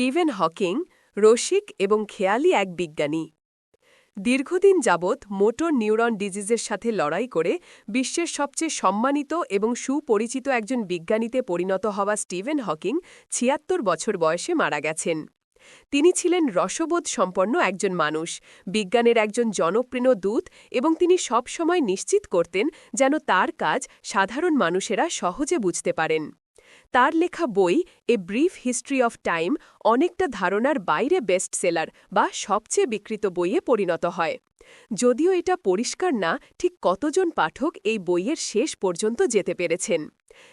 Steven Hawking, রসিক এবং খেয়ালি এক বিজ্ঞানী। দীর্ঘদিন যাবৎ মোটর নিউরন ডিজিজের সাথে লড়াই করে বিশ্বের সবচেয়ে সম্মানিত এবং সুপরিচিত একজন বিজ্ঞানীতে পরিণত হওয়া স্টিভেন হকিং ছিয়াত্তর বছর বয়সে মারা গেছেন। তিনি ছিলেন রসবোধ সম্পন্ন একজন মানুষ, বিজ্ঞানের একজন জনপ্রিয় দূত এবং তিনি সবসময় নিশ্চিত করতেন যেন তার কাজ সাধারণ মানুষেরা সহজে বুঝতে পারেন। তার লেখা বই, A brief history of time অনেকটা ধারণার বাইরে বেস্ট সেলার বা সবচেয়ে বিকৃত বইয়ে পরিণত হয়। যদিও এটা পরিষ্কার না, ঠিক কতজন পাঠক এই বইয়ের শেষ পর্যন্ত যেতে পেরেছেন?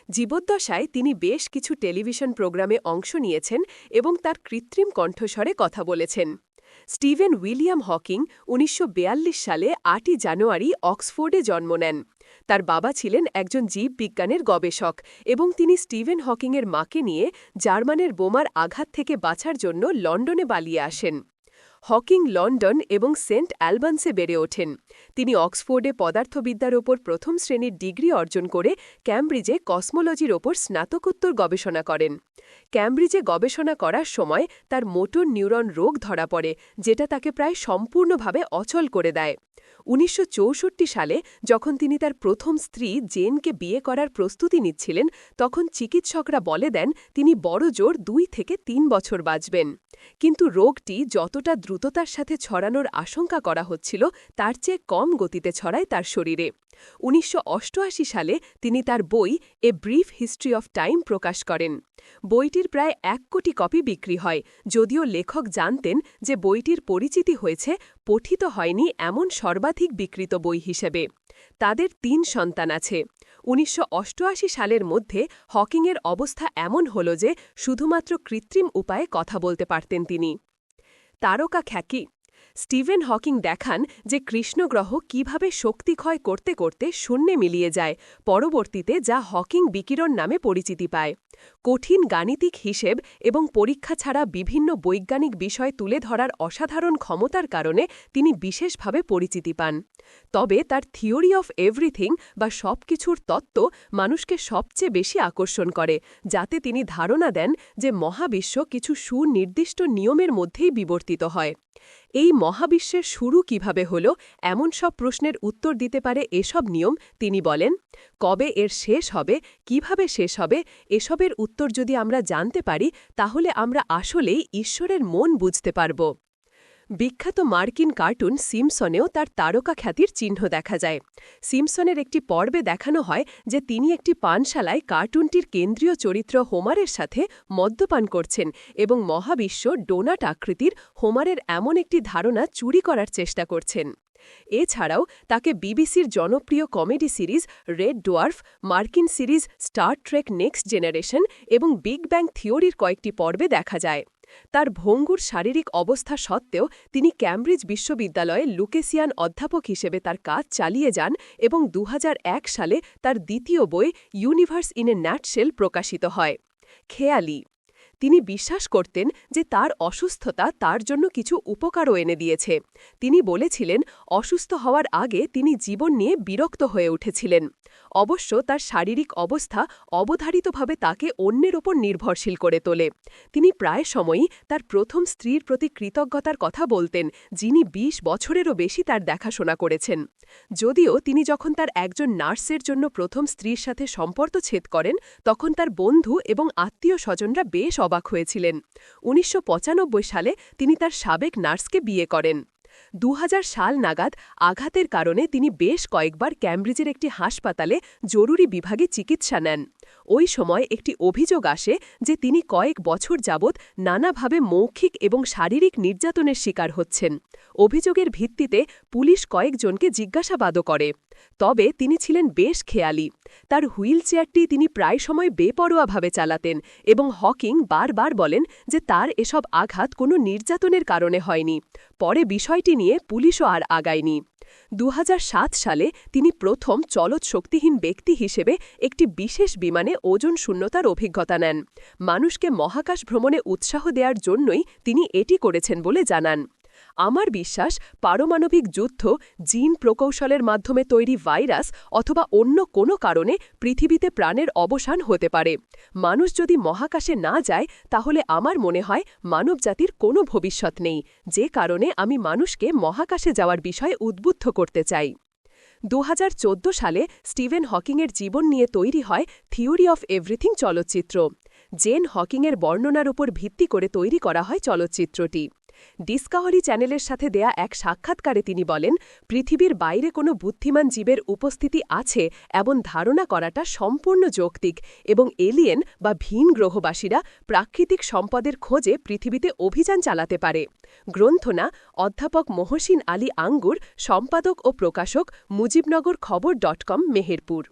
জীবদ্দশায় তিনি বেশ কিছু টেলিভিশন প্রোগ্রামে অংশ নিয়েছেন এবং তার কৃত্রিম কণ্ঠস্বরে কথা বলেছেন। স্টিভেন উইলিয়াম হকিং উনিশশো বিয়াল্লিশ সালে আটই জানুয়ারি অক্সফোর্ডে জন্ম নেন। তার বাবা ছিলেন একজন জীববিজ্ঞানের গবেষক এবং তিনি স্টিভেন হকিংয়ের মাকে নিয়ে জার্মানের বোমার আঘাত থেকে বাঁচার জন্য লন্ডনে বালিয়ে আসেন। হকিং লন্ডন এবং সেন্ট অ্যালবান্সে বেড়ে ওঠেন। তিনি অক্সফোর্ডে পদার্থবিদ্যার ওপর প্রথম শ্রেণির ডিগ্রি অর্জন করে ক্যামব্রিজে কসমোলজির ওপর স্নাতকোত্তর গবেষণা করেন। ক্যামব্রিজে গবেষণা করার সময় তার মোটর নিউরন রোগ ধরা পড়ে, যেটা তাকে প্রায় সম্পূর্ণভাবে অচল করে দেয়। উনিশশো চৌষট্টি সালে যখন তিনি তার প্রথম স্ত্রী জেনকে বিয়ে করার প্রস্তুতি নিচ্ছিলেন, তখন চিকিৎসকরা বলে দেন, তিনি বড় জোর দুই থেকে তিন বছর বাঁচবেন। কিন্তু রোগটি যতটা দ্রুততার সাথে ছড়ানোর আশঙ্কা করা হচ্ছিল তার চেয়ে কম গতিতে ছড়ায় তার শরীরে। উনিশশো অষ্টআশি সালে তিনি তার বই A brief history of time প্রকাশ করেন। বইটির প্রায় এক কোটি কপি বিক্রি হয়, যদিও লেখক জানতেন যে বইটির পরিচিতি হয়েছে, পঠিত হয়নি এমন সর্বাধিক বিকৃত বই হিসেবে। তাদের তিন সন্তান আছে। উনিশশো অষ্টআশি সালের মধ্যে হকিংয়ের অবস্থা এমন হল যে শুধুমাত্র কৃত্রিম উপায়ে কথা বলতে পারতেন তিনি। তারকা খ্যাকি স্টিভেন হকিং দেখান যে কৃষ্ণগ্রহ কীভাবে শক্তিক্ষয় করতে করতে শূন্যে মিলিয়ে যায়, পরবর্তীতে যা হকিং বিকিরণ নামে পরিচিতি পায়। কঠিন গাণিতিক হিসেব এবং পরীক্ষা ছাড়া বিভিন্ন বৈজ্ঞানিক বিষয় তুলে ধরার অসাধারণ ক্ষমতার কারণে তিনি বিশেষভাবে পরিচিতি পান। তবে তার থিওরি অফ এভরিথিং বা সবকিছুর তত্ত্ব মানুষকে সবচেয়ে বেশি আকর্ষণ করে, যাতে তিনি ধারণা দেন যে মহাবিশ্ব কিছু সুনির্দিষ্ট নিয়মের মধ্যেই বিবর্তিত হয়। এই মহাবিশ্বের শুরু কীভাবে হল, এমন সব প্রশ্নের উত্তর দিতে পারে এসব নিয়ম, তিনি বলেন, কবে এর শেষ হবে, কীভাবে শেষ হবে, এসবের উত্তর যদি আমরা জানতে পারি, তাহলে আমরা আসলেই ঈশ্বরের মন বুঝতে পারব। বিখ্যাত মার্কিন কার্টুন সিমসনেও তার তারকা খ্যাতির চিহ্ন দেখা যায়। সিমসনের একটি পর্বে দেখানো হয় যে তিনি একটি পানশালায় কার্টুনটির কেন্দ্রীয় চরিত্র হোমারের সাথে মদ্যপান করছেন এবং মহাবিশ্ব ডোনাট আকৃতির হোমারের এমন একটি ধারণা চুরি করার চেষ্টা করছেন। এছাড়াও তাকে বিবিসির জনপ্রিয় কমেডি সিরিজ রেড ডোয়ার্ফ, মার্কিন series star trek next generation এবং বিগ ব্যাং থিওরির কয়েকটি পর্বে দেখা যায়। তার ভঙ্গুর শারীরিক অবস্থা সত্ত্বেও তিনি ক্যামব্রিজ বিশ্ববিদ্যালয়ে লুকেসিয়ান অধ্যাপক হিসেবে তার কাজ চালিয়ে যান এবং দু হাজার এক সালে তার দ্বিতীয় বই ইউনিভার্স ইন এ ন্যাটশেল প্রকাশিত হয়। খেয়ালি তিনি বিশ্বাস করতেন যে তার অসুস্থতা তার জন্য কিছু উপকারও এনে দিয়েছে। তিনি বলেছিলেন, অসুস্থ হওয়ার আগে তিনি জীবন নিয়ে বিরক্ত হয়ে উঠেছিলেন। অবশ্য তার শারীরিক অবস্থা অবধারিতভাবে তাকে অন্যের ওপর নির্ভরশীল করে তোলে। তিনি প্রায় সময়ই তার প্রথম স্ত্রীর প্রতি কৃতজ্ঞতার কথা বলতেন, যিনি ২০ বছরেরও বেশি তার দেখাশোনা করেছেন। যদিও তিনি যখন তার একজন নার্সের জন্য প্রথম স্ত্রীর সাথে সম্পর্ক ছেদ করেন, তখন তার বন্ধু এবং আত্মীয় স্বজনরা বেশ অবাক হয়েছিলেন। উনিশশো পঁচানব্বই সালে তিনি তার সাবেক নার্সকে বিয়ে করেন। দু হাজার সাল নাগাদ আঘাতের কারণে তিনি বেশ কয়েকবার ক্যামব্রিজের একটি হাসপাতালে জরুরি বিভাগে চিকিৎসা নেন। ওই সময় একটি অভিযোগ আসে যে তিনি কয়েক বছর যাবৎ নানাভাবে মৌখিক এবং শারীরিক নির্যাতনের শিকার হচ্ছেন। অভিযোগের ভিত্তিতে পুলিশ কয়েকজনকে জিজ্ঞাসাবাদও করে। তবে তিনি ছিলেন বেশ খেয়ালি। তার হুইল চেয়ারটি তিনি প্রায় সময় বেপরোয়াভাবে চালাতেন এবং হকিং বারবার বলেন যে তার এসব আঘাত কোনো নির্যাতনের কারণে হয়নি। পরে বিষয়টি নিয়ে পুলিশও আর আগায়নি। দু হাজার সাত সালে তিনি প্রথম চলত শক্তিহীন ব্যক্তি হিসেবে একটি বিশেষ বিমানে ওজন শূন্যতার অভিজ্ঞতা নেন। মানুষকে মহাকাশ ভ্রমণে উৎসাহ দেওয়ার জন্যই তিনি এটি করেছেন বলে জানান। আমার বিশ্বাস পারমাণবিক যুদ্ধ জিন প্রকৌশলের মাধ্যমে তৈরি ভাইরাস অথবা অন্য কোনো কারণে পৃথিবীতে প্রাণের অবসান হতে পারে। মানুষ যদি মহাকাশে না যায়, তাহলে আমার মনে হয় মানবজাতির কোনো ভবিষ্যৎ নেই, যে কারণে আমি মানুষকে মহাকাশে যাওয়ার বিষয়ে উদ্বুদ্ধ করতে চাই। দু হাজার চোদ্দ সালে স্টিভেন হকিংয়ের জীবন নিয়ে তৈরি হয় থিওরি অফ এভরিথিং চলচ্চিত্র। জেন হকিংয়ের বর্ণনার উপর ভিত্তি করে তৈরি করা হয় চলচ্চিত্রটি। ডিসকাভারি চ্যানেলের সাথে দেয়া এক সাক্ষাৎকারে তিনি বলেন, পৃথিবীর বাইরে কোনো বুদ্ধিমান জীবের উপস্থিতি আছে এমন ধারণা করাটা সম্পূর্ণ যৌক্তিক এবং এলিয়েন বা ভিন গ্রহবাসীরা প্রাকৃতিক সম্পদের খোঁজে পৃথিবীতে অভিযান চালাতে পারে। গ্রন্থনা, অধ্যাপক মহসিন আলী আঙ্গুর, সম্পাদক ও প্রকাশক মুজিবনগর খবর ডট কম, মেহেরপুর।